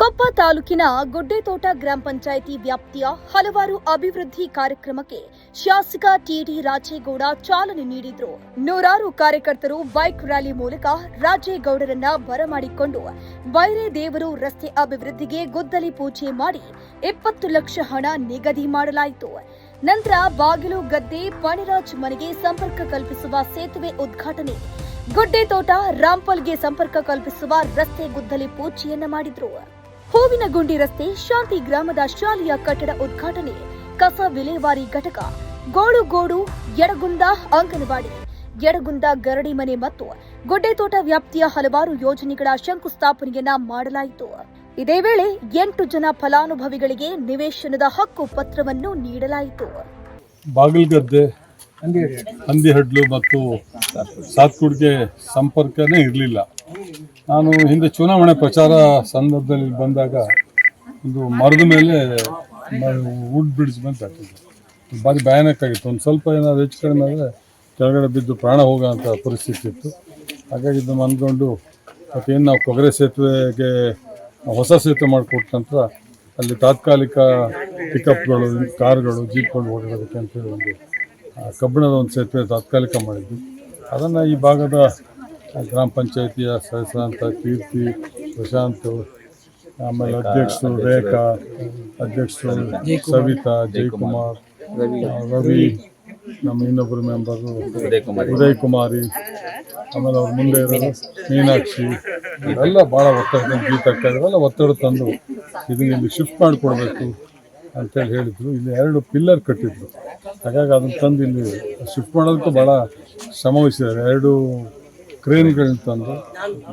ಕೊಪ್ಪ ತಾಲೂಕಿನ ಗುಡ್ಡೆತೋಟ ಗ್ರಾಮ ಪಂಚಾಯಿತಿ ವ್ಯಾಪ್ತಿಯ ಹಲವಾರು ಅಭಿವೃದ್ಧಿ ಕಾರ್ಯಕ್ರಮಕ್ಕೆ ಶಾಸಕ ಟಿಡಿ ರಾಜೇಗೌಡ ಚಾಲನೆ ನೀಡಿದ್ರು. ನೂರಾರು ಕಾರ್ಯಕರ್ತರು ಬೈಕ್ ರ್ಯಾಲಿ ಮೂಲಕ ರಾಜೇಗೌಡರನ್ನ ಬರಮಾಡಿಕೊಂಡು ಬೈರೆ ದೇವರು ರಸ್ತೆ ಅಭಿವೃದ್ಧಿಗೆ ಗುದ್ದಲಿ ಪೂಜೆ ಮಾಡಿ ಇಪ್ಪತ್ತು ಲಕ್ಷ ಹಣ ನಿಗದಿ ಮಾಡಲಾಯಿತು. ನಂತರ ಬಾಗಿಲು ಗದ್ದೆ ಪಣಿರಾಜ್ ಮನೆಗೆ ಸಂಪರ್ಕ ಕಲ್ಪಿಸುವ ಸೇತುವೆ ಉದ್ಘಾಟನೆ. ಗುಡ್ಡೆತೋಟ ರಾಂಪಲ್ಗೆ ಸಂಪರ್ಕ ಕಲ್ಪಿಸುವ ರಸ್ತೆ ಗುದ್ದಲಿ ಪೂಜೆಯನ್ನ ಮಾಡಿದ್ರು. ಹೂವಿನಗುಂಡಿ ರಸ್ತೆ ಶಾಂತಿ ಗ್ರಾಮದ ಶಾಲೆಯ ಕಟ್ಟಡ ಉದ್ಘಾಟನೆ, ಕಸ ವಿಲೇವಾರಿ ಘಟಕ, ಗೋಡು ಗೋಡು, ಯಡಗುಂದ ಅಂಗನವಾಡಿ, ಯಡಗುಂದ ಗರಡಿ ಮನೆ ಮತ್ತು ಗುಡ್ಡೆತೋಟ ವ್ಯಾಪ್ತಿಯ ಹಲವಾರು ಯೋಜನೆಗಳ ಶಂಕುಸ್ಥಾಪನೆಯನ್ನ ಮಾಡಲಾಯಿತು. ಇದೇ ವೇಳೆ ಎಂಟು ಜನ ಫಲಾನುಭವಿಗಳಿಗೆ ನಿವೇಶನದ ಹಕ್ಕು ಪತ್ರವನ್ನು ನೀಡಲಾಯಿತು. ಬಾಗಿಲ್ಗದ್ದೆ ಹಂದಿಹಡ್ಲು ಮತ್ತು ಸಾತ್ಕುಡ್ಗೆ ಸಂಪರ್ಕನೇ ಇರಲಿಲ್ಲ. ನಾನು ಹಿಂದೆ ಚುನಾವಣೆ ಪ್ರಚಾರ ಸಂದರ್ಭದಲ್ಲಿ ಬಂದಾಗ ಒಂದು ಮರದ ಮೇಲೆ ವುಡ್ ಬ್ರಿಡ್ಜ್ ಮೇಲೆ ತಾಕಿದ್ದೆ ಭಾರಿ ಭಯಾನಕ ಆಗಿತ್ತು. ಒಂದು ಸ್ವಲ್ಪ ಏನಾದ್ರು ಹೆಚ್ಚು ಕಡಿಮೆ ಆದರೆ ಕೆಳಗಡೆ ಬಿದ್ದು ಪ್ರಾಣ ಹೋಗೋಂಥ ಪರಿಸ್ಥಿತಿ ಇತ್ತು. ಹಾಗಾಗಿ ಇದನ್ನು ಅಂದ್ಕೊಂಡು ಮತ್ತೇನು ನಾವು ಕೊಗರೆ ಸೇತುವೆಗೆ ಹೊಸ ಸೇತುವೆ ಮಾಡಿಕೊಟ್ಟ ನಂತರ ಅಲ್ಲಿ ತಾತ್ಕಾಲಿಕ ಪಿಕಪ್ಗಳು, ಕಾರ್ಗಳು, ಜೀಪ್ಗಳು ಓಡಾಡೋದಕ್ಕೆ ಅಂತೇಳಿ ಒಂದು ಕಬ್ಬಿಣದ ಒಂದು ಸೇತುವೆ ತಾತ್ಕಾಲಿಕ ಮಾಡಿದ್ವಿ. ಅದನ್ನು ಈ ಭಾಗದ ಗ್ರಾಮ ಪಂಚಾಯಿತಿಯ ಸದಸ್ಯರಂತ ಕೀರ್ತಿ ಪ್ರಶಾಂತ್ ಆಮೇಲೆ ಅಧ್ಯಕ್ಷರು ರೇಖಾ ಅಧ್ಯಕ್ಷರು ಸವಿತಾ ಜಯಕುಮಾರ್ ರವಿ ನಮ್ಮ ಇನ್ನೊಬ್ಬರು ಮೆಂಬರು ಉದಯ್ ಕುಮಾರಿ ಆಮೇಲೆ ಅವ್ರ ಮುಂದೆ ಇರೋರು ಮೀನಾಕ್ಷಿ. ಎಲ್ಲ ಭಾಳ ಒತ್ತಡ ತಂದು ಗೀತಕ್ಕ ಎಲ್ಲ ಒತ್ತಡ ತಂದು ಇದನ್ನ ಇಲ್ಲಿ ಶಿಫ್ಟ್ ಮಾಡಿಕೊಡ್ಬೇಕು ಅಂತೇಳಿ ಹೇಳಿದ್ರು. ಇಲ್ಲಿ ಎರಡು ಪಿಲ್ಲರ್ ಕಟ್ಟಿದ್ರು. ಹಾಗಾಗಿ ಅದನ್ನ ತಂದು ಇಲ್ಲಿ ಶಿಫ್ಟ್ ಮಾಡೋದಕ್ಕೂ ಭಾಳ ಶ್ರಮವಹಿಸಿದ್ದಾರೆ ಎರಡು ಕ್ರೇನ್ಗಳನ್ನ ತಂದು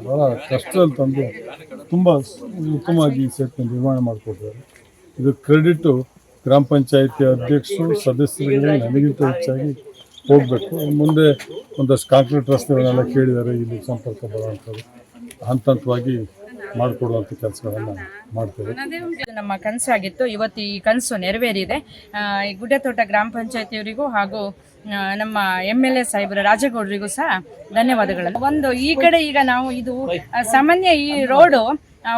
ಭಾಳ ಕಷ್ಟದಲ್ಲಿ ತಂದು ತುಂಬ ಉತ್ತಮವಾಗಿ ಈ ಸೇತುವೆ ನಿರ್ಮಾಣ ಮಾಡಿಕೊಟ್ಟಿದ್ದಾರೆ. ಇದು ಕ್ರೆಡಿಟು ಗ್ರಾಮ ಪಂಚಾಯಿತಿ ಅಧ್ಯಕ್ಷರು ಸದಸ್ಯರಿಗೆ ನನಗಿಂತ ಹೆಚ್ಚಾಗಿ ಹೋಗಬೇಕು. ಮುಂದೆ ಒಂದಷ್ಟು ಕಾಂಕ್ರೀಟ್ ರಸ್ತೆಗಳನ್ನೆಲ್ಲ ಕೇಳಿದ್ದಾರೆ ಇಲ್ಲಿ ಸಂಪರ್ಕ ಬರುವಂಥದ್ದು. ಹಂತ ಹಂತವಾಗಿ ಮಾಡಿಕೊಡುವಂಥ ಕೆಲಸಗಳನ್ನು ಮಾಡ್ತೇವೆ. ನಮ್ಮ ಕನಸಾಗಿತ್ತು. ಇವತ್ತು ಈ ಕನಸು ನೆರವೇರಿದೆ. ಈ ಗುಡ್ಡೆತೋಟ ಗ್ರಾಮ ಪಂಚಾಯತಿಯವರಿಗೂ ಹಾಗೂ ನಮ್ಮ ಎಂ ಎಲ್ ಎ ಸಾಹೇಬರ ರಾಜಗೌಡರಿಗೂ ಸಹ ಧನ್ಯವಾದಗಳು ಒಂದು ಈ ಕಡೆ ಈಗ ನಾವು ಇದು ಸಾಮಾನ್ಯ ಈ ರೋಡು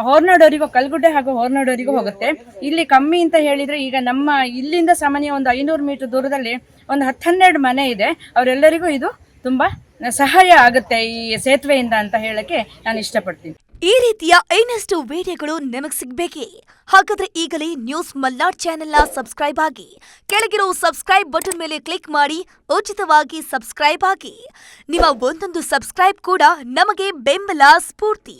ಹೊರನಾಡೋರಿಗೂ, ಕಲ್ಗುಡ್ಡೆ ಹಾಗೂ ಹೊರನಾಡೋರಿಗೂ ಹೋಗುತ್ತೆ. ಇಲ್ಲಿ ಕಮ್ಮಿ ಅಂತ ಹೇಳಿದ್ರೆ ಈಗ ನಮ್ಮ ಇಲ್ಲಿಂದ ಸಾಮಾನ್ಯ ಒಂದು ಐನೂರು ಮೀಟರ್ ದೂರದಲ್ಲಿ ಒಂದು ಹತ್ತು ಹನ್ನೆರಡು ಮನೆ ಇದೆ. ಅವರೆಲ್ಲರಿಗೂ ಇದು ತುಂಬಾ ಸಹಾಯ ಆಗುತ್ತೆ ಈ ಸೇತುವೆಯಿಂದ ಅಂತ ಹೇಳಕ್ಕೆ ನಾನು ಇಷ್ಟಪಡ್ತೀನಿ. ಈ ರೀತಿಯ ಇನ್ನಷ್ಟು ವಿಡಿಯೋಗಳು ನಿಮಗೆ ಸಿಗ್ಬೇಕೇ? ಹಾಗಾದ್ರೆ ಈಗಲೇ ನ್ಯೂಸ್ ಮಲ್ನಾಡ್ ಚಾನೆಲ್ನ ಸಬ್ಸ್ಕ್ರೈಬ್ ಆಗಿ, ಕೆಳಗಿರೋ ಸಬ್ಸ್ಕ್ರೈಬ್ ಬಟನ್ ಮೇಲೆ ಕ್ಲಿಕ್ ಮಾಡಿ, ಉಚಿತವಾಗಿ ಸಬ್ಸ್ಕ್ರೈಬ್ ಆಗಿ. ನಿಮ್ಮ ಒಂದೊಂದು ಸಬ್ಸ್ಕ್ರೈಬ್ ಕೂಡ ನಮಗೆ ಬೆಂಬಲ ಸ್ಫೂರ್ತಿ.